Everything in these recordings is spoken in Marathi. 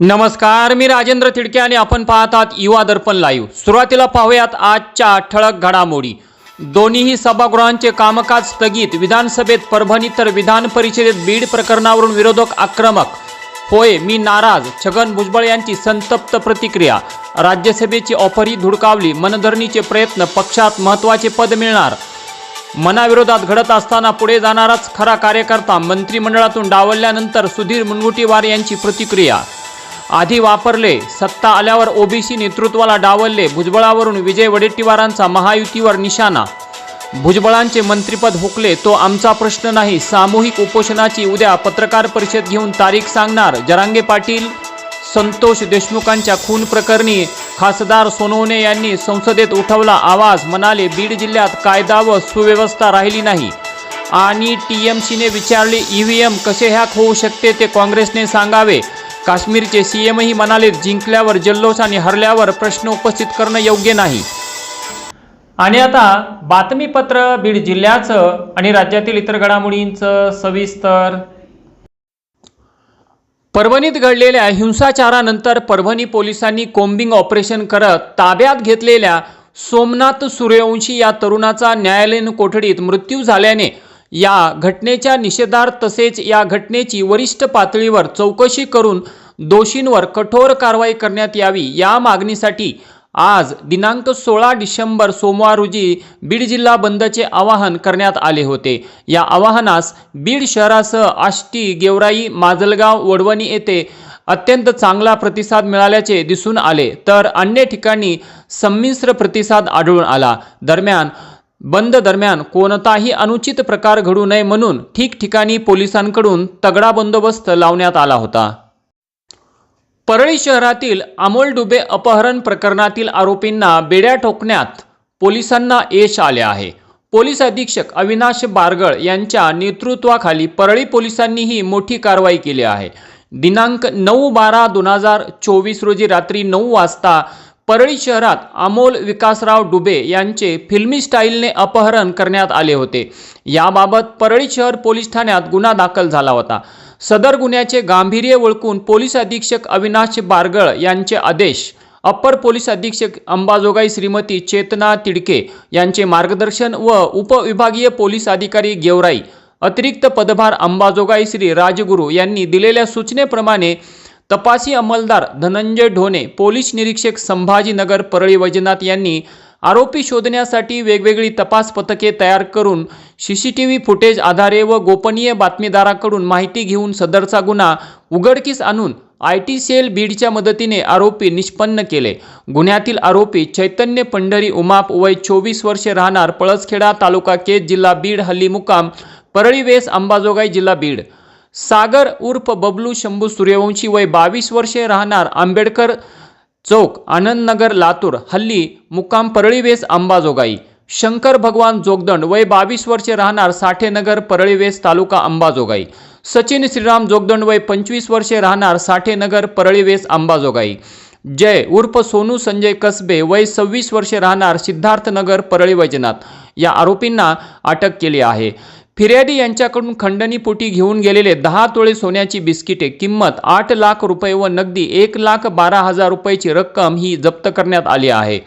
नमस्कार मी राजेंद्र तिडके आणि आपण पाहतात युवा दर्पण लाईव्ह सुरुवातीला पाहूयात आजच्या ठळक घडामोडी. दोन्हीही सभागृहांचे कामकाज स्थगित. विधानसभेत परभणी तर विधान परिषदेत बीड प्रकरणावरून विरोधक आक्रमक. होय मी नाराज. छगन भुजबळ यांची संतप्त प्रतिक्रिया. राज्यसभेची ऑफरही धुडकावली. मनधरणीचे प्रयत्न पक्षात महत्त्वाचे पद मिळणार. मनाविरोधात घडत असताना पुढे जाणाराच खरा कार्यकर्ता मंत्रिमंडळातून डावलल्यानंतर सुधीर मुनगुटीवार यांची प्रतिक्रिया. आधी वापरले सत्ता आल्यावर ओबीसी नेतृत्वाला डावलले भुजबळावरून विजय वडेट्टीवारांचा महायुतीवर निशाणा. भुजबळांचे मंत्रिपद हुकले तो आमचा प्रश्न नाही सामूहिक उपोषणाची उद्या पत्रकार परिषद घेऊन तारीख सांगणार. जरांगे पाटील संतोष देशमुखांच्या खून प्रकरणी खासदार सोनवणे यांनी संसदेत उठवला आवाज म्हणाले बीड जिल्ह्यात कायदा व सुव्यवस्था राहिली नाही. आणि टी एम सीने विचारले ई व्ही एम कसे हॅक होऊ शकते ते काँग्रेसने सांगावे. काश्मीरचे सी एमही म्हणाले जिंकल्यावर जल्लोष आणि हरल्यावर प्रश्न उपस्थित करणं योग्य नाही. आणि आता बातमीपत्र बीड जिल्ह्याचं आणि राज्यातील इतर घडामोडींचं सविस्तर. परभणीत घडलेल्या हिंसाचारानंतर परभणी पोलिसांनी कोम्बिंग ऑपरेशन करत ताब्यात घेतलेल्या सोमनाथ सूर्यवंशी या तरुणाचा न्यायालयीन कोठडीत मृत्यू झाल्याने या घटनेच्या निषेधार्थ तसेच या घटनेची वरिष्ठ पातळीवर चौकशी करून दोषींवर कठोर कारवाई करण्यात यावी या मागणीसाठी आज दिनांक सोळा डिसेंबर सोमवार रोजी बीड जिल्हा बंदचे आवाहन करण्यात आले होते. या आवाहनास बीड शहरासह आष्टी गेवराई माजलगाव वडवणी येथे अत्यंत चांगला प्रतिसाद मिळाल्याचे दिसून आले. तर अन्य ठिकाणी संमिश्र प्रतिसाद आढळून आला. दरम्यान बंद दरम्यान कोणताही अनुचित प्रकार घडू नये म्हणून ठिकठिकाणी पोलिसांकडून तगडा बंदोबस्त लावण्यात आला होता. परळी शहरातील अमोल डुबे अपहरण प्रकरणातील आरोपींना बेड्या ठोकण्यात पोलिसांना यश आले आहे. पोलीस अधीक्षक अविनाश बारगळ यांच्या नेतृत्वाखाली परळी पोलिसांनीही मोठी कारवाई केली आहे. दिनांक नऊ बारा दोन हजार चोवीस रोजी रात्री नऊ वाजता परळी शहरात अमोल विकासराव डुबे यांचे फिल्मी स्टाईलने अपहरण करण्यात आले होते. याबाबत परळी शहर पोलीस ठाण्यात गुन्हा दाखल झाला होता. सदर गुन्ह्याचे गांभीर्य ओळखून पोलीस अधीक्षक अविनाश बारगळ यांचे आदेश अप्पर पोलीस अधीक्षक अंबाजोगाई श्रीमती चेतना तिडके यांचे मार्गदर्शन व उपविभागीय पोलीस अधिकारी गेवराई अतिरिक्त पदभार अंबाजोगाई श्री राजगुरू यांनी दिलेल्या सूचनेप्रमाणे तपासी अंमलदार धनंजय ढोणे पोलीस निरीक्षक संभाजीनगर परळी वैजनाथ यांनी आरोपी शोधण्यासाठी वेगवेगळी तपास पथके तयार करून C C T V footage आधारे व गोपनीय बातमीदाराकडून माहिती घेऊन सदरचा गुन्हा उघडकीस आणून आय टी सेल बीडच्या मदतीने आरोपी निष्पन्न केले. गुन्ह्यातील आरोपी चैतन्य पंढरी उमाप वय चोवीस वर्षे राहणार पळसखेडा तालुका केज जिल्हा बीड हल्ली मुकाम परळी वेस अंबाजोगाई जिल्हा बीड. सागर उर्फ बबलू शंभू सूर्यवंशी वय बावीस वर्षे राहणार आंबेडकर चौक आनंदनगर लातूर. हल्ली मुक्काम परळीवेस अंबाजोगाई. शंकर भगवान जोगदंड वय बावीस वर्षे राहणार साठेनगर परळीवेस तालुका अंबाजोगाई. सचिन श्रीराम जोगदंड वय पंचवीस वर्षे राहणार साठेनगर परळीवेस अंबाजोगाई. जय उर्फ सोनू संजय कसबे वय सव्वीस वर्षे राहणार सिद्धार्थनगर परळी वैजनाथ. या आरोपींना अटक केली आहे. फिर्यादी यांच्याकडून खंडणीपोटी घेऊन गेलेले दहा तोळे सोन्याची बिस्किटे किंमत आठ लाख रुपये व नगदी एक लाख बारा हजार रुपयाची रक्कम ही जप्त करण्यात आली आहे.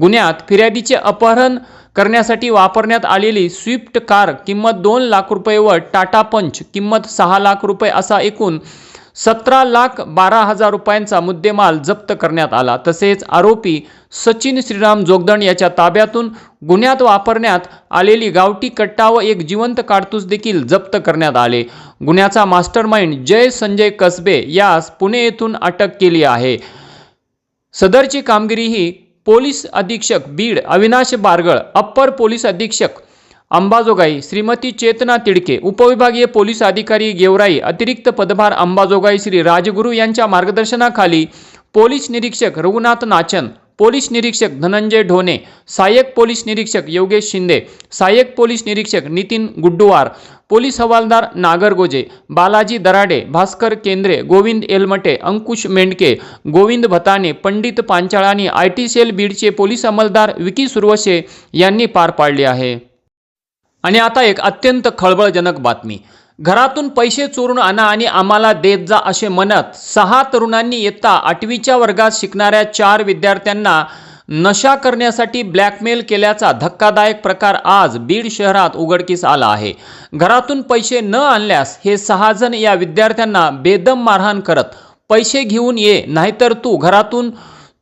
गुन्ह्यात फिर्यादीचे अपहरण करण्यासाठी वापरण्यात आलेली स्विफ्ट कार किंमत दोन लाख रुपये व टाटा पंच किंमत सहा लाख रुपये असा एकूण सतरा लाख बारा हजार रुपयांचा मुद्देमाल जप्त करण्यात आला. तसेच आरोपी सचिन श्रीराम जोगदंड याच्या ताब्यातून गुन्ह्यात वापरण्यात आलेली गावठी कट्टा व एक जिवंत काडतूस देखील जप्त करण्यात आले. गुन्ह्याचा मास्टरमाइंड जय संजय कसबे यास पुणे येथून अटक केली आहे. सदरची कामगिरी ही पोलीस अधीक्षक बीड अविनाश बारगळ अप्पर पोलीस अधीक्षक अंबाजोगाई श्रीमती चेतना तिडके उपविभागीय पोलीस अधिकारी गेवराई अतिरिक्त पदभार अंबाजोगाई श्री राजगुरू यांच्या मार्गदर्शनाखाली पोलीस निरीक्षक रघुनाथ नाचन पोलीस निरीक्षक धनंजय ढोणे सहाय्यक पोलीस निरीक्षक योगेश शिंदे सहाय्यक पोलीस निरीक्षक नितीन गुड्डुवार पोलीस हवालदार नागरगोजे बालाजी दराडे भास्कर केंद्रे गोविंद एलमटे अंकुश मेंडके गोविंद भताने पंडित पांचाळानी आय टी सेल बीडचे पोलीस अंमलदार विकी सुरवशे यांनी पार पाडले आहे. आणि आता एक अत्यंत खळबळजनक बातमी. घरातून पैसे चोरून आणा आणि आम्हाला देत जा असे म्हणत सहा तरुणांनी इयत्ता आठवीच्या वर्गात शिकणाऱ्या चार विद्यार्थ्यांना नशा करण्यासाठी ब्लॅकमेल केल्याचा धक्कादायक प्रकार आज बीड शहरात उघडकीस आला आहे. घरातून पैसे न आणल्यास हे सहाजण या विद्यार्थ्यांना बेदम मारहाण करत पैसे घेऊन ये नाहीतर तू घरातून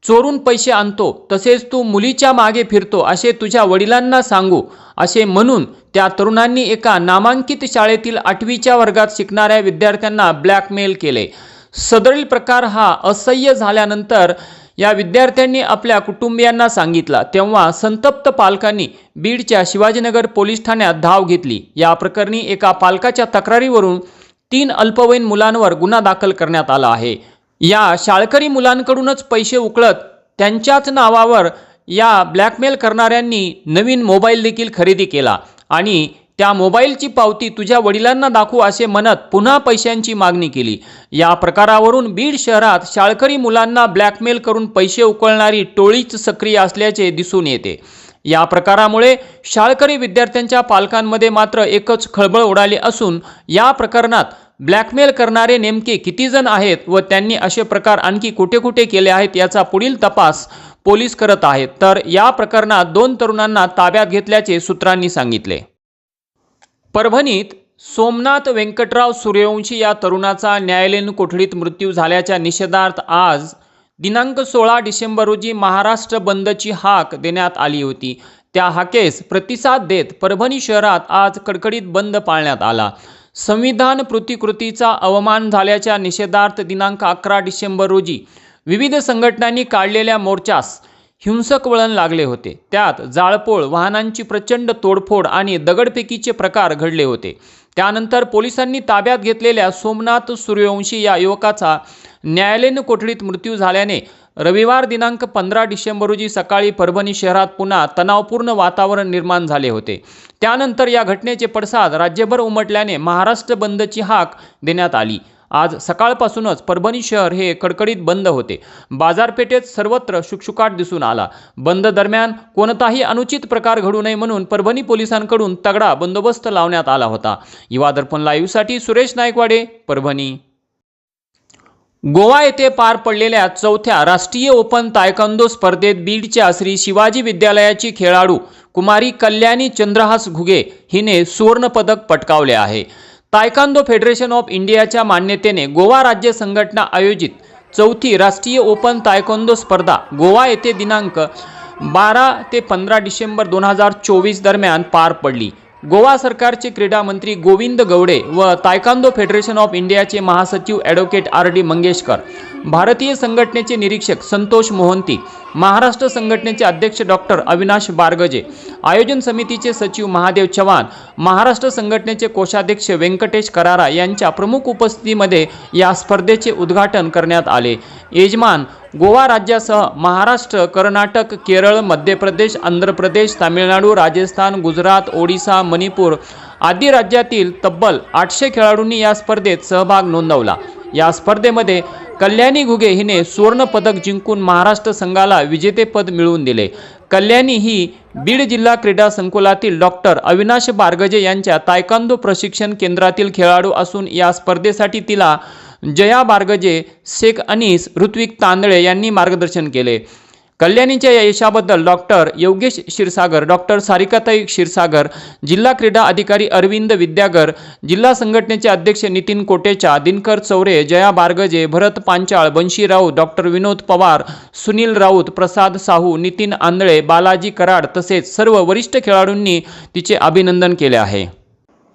चोरून पैसे आणतो तसेच तू मुलीच्या मागे फिरतो असे तुझ्या वडिलांना सांगू असे म्हणून त्या तरुणांनी एका नामांकित शाळेतील आठवीच्या वर्गात शिकणाऱ्या विद्यार्थ्यांना ब्लॅकमेल केले. सदरील प्रकार हा असह्य झाल्यानंतर या विद्यार्थ्यांनी आपल्या कुटुंबियांना सांगितला. तेव्हा संतप्त पालकांनी बीडच्या शिवाजीनगर पोलीस ठाण्यात धाव घेतली. या प्रकरणी एका पालकाच्या तक्रारीवरून तीन अल्पवयीन मुलांवर गुन्हा दाखल करण्यात आला आहे. या शाळकरी मुलांकडूनच पैसे उकळत त्यांच्याच नावावर या ब्लॅकमेल करणाऱ्यांनी नवीन मोबाईल देखील खरेदी केला. आणि त्या मोबाईलची पावती तुझ्या वडिलांना दाखवू असे म्हणत पुन्हा पैशांची मागणी केली. या प्रकारावरून बीड शहरात शाळकरी मुलांना ब्लॅकमेल करून पैसे उकळणारी टोळीच सक्रिय असल्याचे दिसून येते. या प्रकारामुळे शाळकरी विद्यार्थ्यांच्या पालकांमध्ये मात्र एकच खळबळ उडाली असून या प्रकरणात ब्लॅकमेल करणारे नेमके किती जण आहेत व त्यांनी असे प्रकार आणखी कुठे कुठे केले आहेत याचा पुढील तपास पोलीस करत आहेत. तर या प्रकरणात दोन तरुणांना ताब्यात घेतल्याचे सूत्रांनी सांगितले. परभणीत सोमनाथ व्यंकटराव सूर्यवंशी या तरुणाचा न्यायालयीन कोठडीत मृत्यू झाल्याच्या निषेधार्थ आज दिनांक सोळा डिसेंबर रोजी महाराष्ट्र बंदची हाक देण्यात आली होती. त्या हाकेस प्रतिसाद देत परभणी शहरात आज कडकडीत बंद पाळण्यात आला. संविधान प्रतिकृतीचा अवमान झाल्याच्या निषेधार्थ दिनांक अकरा डिसेंबर रोजी विविध संघटनांनी काढलेल्या मोर्चास हिंसक वळण लागले होते. त्यात जाळपोळ वाहनांची प्रचंड तोडफोड आणि दगडफेकीचे प्रकार घडले होते. त्यानंतर पोलिसांनी ताब्यात घेतलेल्या सोमनाथ सूर्यवंशी या युवकाचा न्यायालयीन कोठडीत मृत्यू झाल्याने रविवार दिनांक पंधरा डिसेंबर रोजी सकाळी परभणी शहरात पुन्हा तणावपूर्ण वातावरण निर्माण झाले होते. त्यानंतर या घटनेचे पडसाद राज्यभर उमटल्याने महाराष्ट्र बंदची हाक देण्यात आली. आज सकाळपासूनच परभणी शहर हे कडकडीत बंद होते. बाजारपेठेत सर्वत्र शुकशुकाट दिसून आला. बंद दरम्यान कोणताही अनुचित प्रकार घडू नये म्हणून परभणी पोलिसांकडून तगडा बंदोबस्त लावण्यात आला होता. युवा दर्पण लाईव्हसाठी सुरेश नायकवाडे परभणी. गोवा येथे पार पडलेल्या चौथ्या राष्ट्रीय ओपन तायकांदो स्पर्धेत बीडच्या श्री शिवाजी विद्यालयाची खेळाडू कुमारी कल्याणी चंद्रहास घुगे हिने सुवर्णपदक पटकावले आहे. तायकांदो फेडरेशन ऑफ इंडियाच्या मान्यतेने गोवा राज्य संघटना आयोजित चौथी राष्ट्रीय ओपन तायकोंदो स्पर्धा गोवा येथे दिनांक बारा ते पंधरा डिसेंबर दोन हजार चोवीस दरम्यान पार पडली. गोवा सरकारचे क्रीडा मंत्री गोविंद गवडे व तायकांदो फेडरेशन ऑफ इंडियाचे महासचिव ॲडव्होकेट आर डी मंगेशकर भारतीय संघटनेचे निरीक्षक संतोष मोहंती महाराष्ट्र संघटनेचे अध्यक्ष डॉक्टर अविनाश बारगजे आयोजन समितीचे सचिव महादेव चव्हाण महाराष्ट्र संघटनेचे कोषाध्यक्ष व्यंकटेश करारा यांच्या प्रमुख उपस्थितीमध्ये या स्पर्धेचे उद्घाटन करण्यात आले. यजमान गोवा राज्यासह महाराष्ट्र कर्नाटक केरळ मध्य प्रदेश आंध्र प्रदेश तामिळनाडू राजस्थान गुजरात ओडिसा मणिपूर आदी राज्यातील तब्बल आठशे खेळाडूंनी या स्पर्धेत सहभाग नोंदवला. या स्पर्धेमध्ये कल्याणी घुगे हिने सुवर्ण पदक जिंकून महाराष्ट्र संघाला विजेतेपद मिळवून दिले. कल्याणी ही बीड जिल्हा क्रीडा संकुलातील डॉक्टर अविनाश बारगजे यांच्या तायकांदो प्रशिक्षण केंद्रातील खेळाडू असून या स्पर्धेसाठी तिला जया बारगजे शेख अनीस ऋत्विक तांदळे यांनी मार्गदर्शन केले. कल्याणीच्या या यशाबद्दल डॉक्टर योगेश क्षीरसागर डॉक्टर सारिकाताई क्षीरसागर जिल्हा क्रीडा अधिकारी अरविंद विद्यागर जिल्हा संघटनेचे अध्यक्ष नितीन कोटेचा दिनकर चौरे जया बारगजे भरत पांचाळ बंशी राऊत डॉक्टर विनोद पवार सुनील राऊत प्रसाद साहू नितीन आंधळे बालाजी कराड तसेच सर्व वरिष्ठ खेळाडूंनी तिचे अभिनंदन केले आहे.